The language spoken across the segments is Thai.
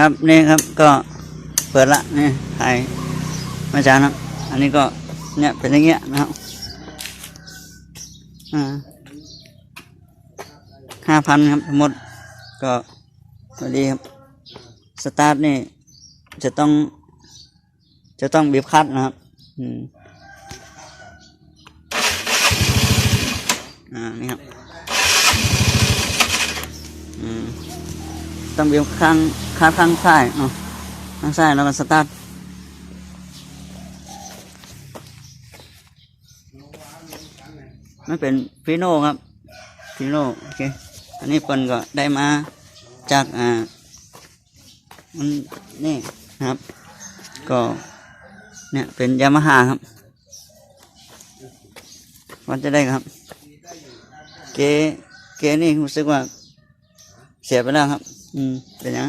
ครับนี่ครับก็เปิดละนี่ถ่ายมาจานครับ อันนี้ก็เนี่ยเป็นอย่างเงี้ยนะครับอ่าห้าพันครับทั้งหมดก็สวัสดีครับ สตาร์ทนี่จะต้อง จะต้องบีบคัดนะครับ อืมอ่านี่ครับ อืม ต้องบีบข้าง ข้างข้างซ้ายเนาะข้างซ้ายแล้วก็สตาร์ทมันเป็นฟีโน่ครับฟีโน่โอเคอันนี้เปิ้นก็ได้มาจากอ่ามันนี่นะครับ ก็เนี่ยเป็นยามาฮ่าครับวัดจะได้ครับ เกเกนี่รู้สึกว่าเสียไปแล้วครับ อืมเป็นอย่าง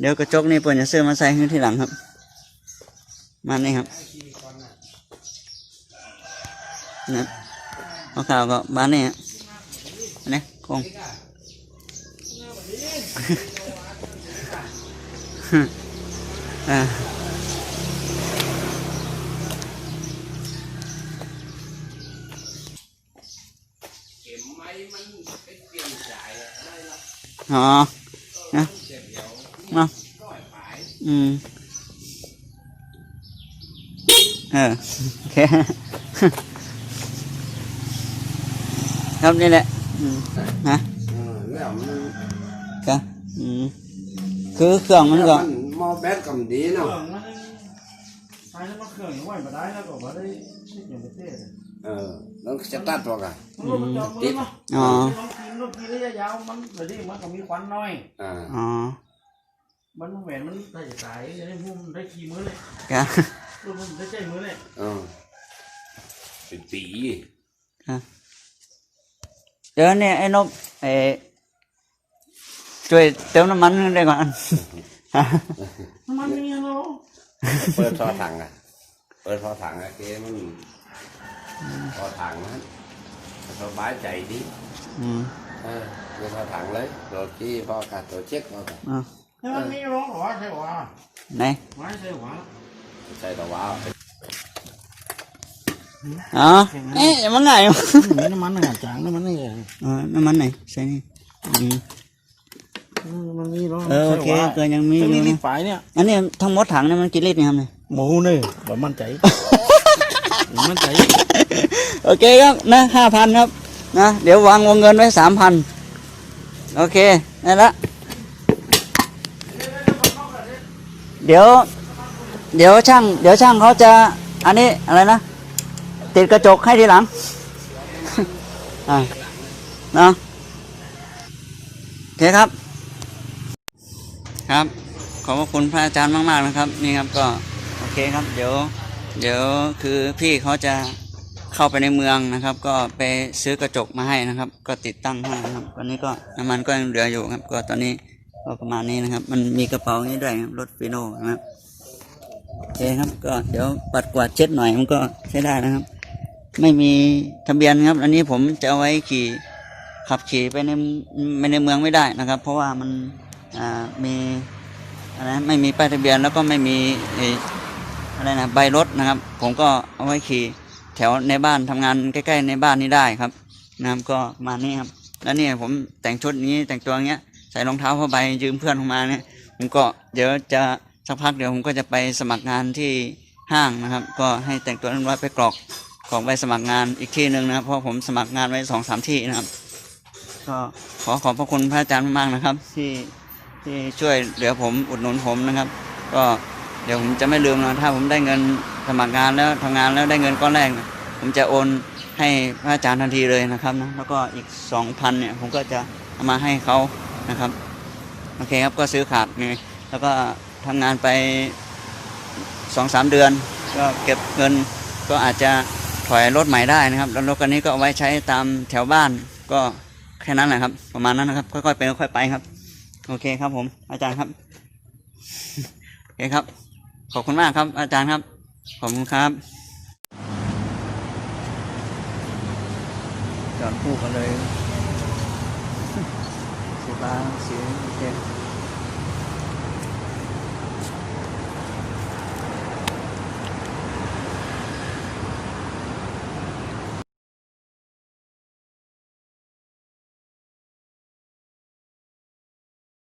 เดี๋ยวกระจกนี่เปิดจะซื้อมาใส่ขึ้นที่หลังครับมานี่ครับนะเอาข่าวก็บ้านนี่ฮะอันนี้คงอ่าเข็มไม้มันเนี่ยนสายอะไรล่ะอ๋อนะ เจ็บเดียวมาร้อยปลายอืมเออโอเคครับนี่แหละอืมนะเออแล้วมันก็อืมคือเครื่องมันก็มันมอแบตกับดีเครื่เนาะองมันใช้แล้วมันเครื่องยังไหวมาได้แล้วก็มาได้ชิดอย่างประเทศเออแล้วจะตัดตัวกันมันรถมันจอดมือเนาะอ๋อบางทีรถทีระยะยาวมันเดี๋ยวนี้มันก็มีควันน้อยอ่าอ๋อ มันแหวนมันได้สายจะได้พุ่มได้ขี่มือเลยก็รถมันได้ใจมือเลยเออเป็นปีเดี๋ยวเนี่ยไอ้นกไอ้ช่วยเติมน้ำมันได้ก่อนมันมีเนาะเปิดท่อถังอะ เปิดท่อถังอะเกมันท่อถังนะสบายใจดีอืมเออเปิดท่อถังเลยรถที่พ่อขาดตัวเช็คพ่อขาด อ่าแต่มันมีร้องหรอใช่หรอไหนไม่ใช่หรอใช่แต่ว่าอ๋อเอ๊ะมันไงวะมีน้ำมันหนาจางน้ำมันนี่เออน้ำมันไหนใส่นี่อืมมันมีร้องเออโอเคก็ยังมีมีอยู่ลินะตรฝ่ายเนี่ยอันนี้ทั้งหมดถังเนี่ยมันกี่ลิตรเนี่ยครับเนี่ยหมูนี่แบบมั่นใจมั่นใจโอเคครับนะห้าพันครับนะเดี๋ยววางวงเงินไว้สามพันโอเคได้ละ เดี๋ยว เดี๋ยวช่าง เดี๋ยวช่างเขาจะอันนี้อะไรนะติดกระจกให้ทีหลังอ่าเนาะโอเคครับ ครับ ขอบพระคุณพระอาจารย์มาก ๆ นะครับ นี่ครับก็โอเคครับ เดี๋ยว เดี๋ยวคือพี่เขาจะเข้าไปในเมืองนะครับ ก็ไปซื้อกระจกมาให้นะครับ ก็ติดตั้งให้นะครับตอนนี้ก็น้ำมันก็ยังเหลืออยู่ครับ ก็ตอนนี้ ก็ประมาณนี้นะครับ มันมีกระเป๋าอย่างนี้ด้วยครับรถฟีโน่นะครับโอเคครับก็เดี๋ยวปัดกวาดเช็ดหน่อยมันก็ใช้ได้นะครับ ไม่มีทะเบียนครับ อันนี้ผมจะเอาไว้ขี่ขับขี่ไปในไปในเมืองไม่ได้นะครับ เพราะว่ามันอ่ามีอะไรไม่มีป้ายทะเบียนแล้วก็ไม่มีอะไรนะใบรถนะครับ ผมก็เอาไว้ขี่แถวในบ้านทำงานใกล้ ๆ ในบ้านนี้ได้ครับนะครับก็มานี้ครับ แล้วเนี่ยผมแต่งชุดนี้แต่งตัวเงี้ย ใส่รองเท้าผ้าใบยืมเพื่อนผมมาเนี่ยผมก็เดี๋ยวจะสักพักเดี๋ยวผมก็จะไปสมัครงานที่ห้างนะครับ ก็ให้แต่งตัวเรียบร้อยไปกรอกกรอกใบสมัครงานอีกที่หนึ่งนะครับ เพราะผมสมัครงานไว้สองสามที่นะครับ ก็ขอขอบพระคุณพระอาจารย์มากๆนะครับ ที่ที่ช่วยเหลือผมอุดหนุนผมนะครับ ก็เดี๋ยวผมจะไม่ลืมนะถ้าผมได้เงินสมัครงานแล้วทำงานแล้วได้เงินก้อนแรกนะผมจะโอนให้พระอาจารย์ทันทีเลยนะครับนะแล้วก็อีกสองพันเนี่ยผมก็จะเอามาให้เขา นะครับโอเคครับก็ซื้อขาดไงแล้วก็ทำงานไปสองสามเดือน ก็เก็บเงินก็อาจจะถอยรถใหม่ได้นะครับแล้วรถคันนี้ก็เอาไว้ใช้ตามแถวบ้านก็แค่นั้นแหละครับ ประมาณนั้นนะครับ ค่อยๆเป็นค่อยๆไปครับ โอเคครับผมอาจารย์ครับโอเคครับ ขอบคุณมากครับ อาจารย์ครับขอบคุณครับจอดคู่กันเลย Băng.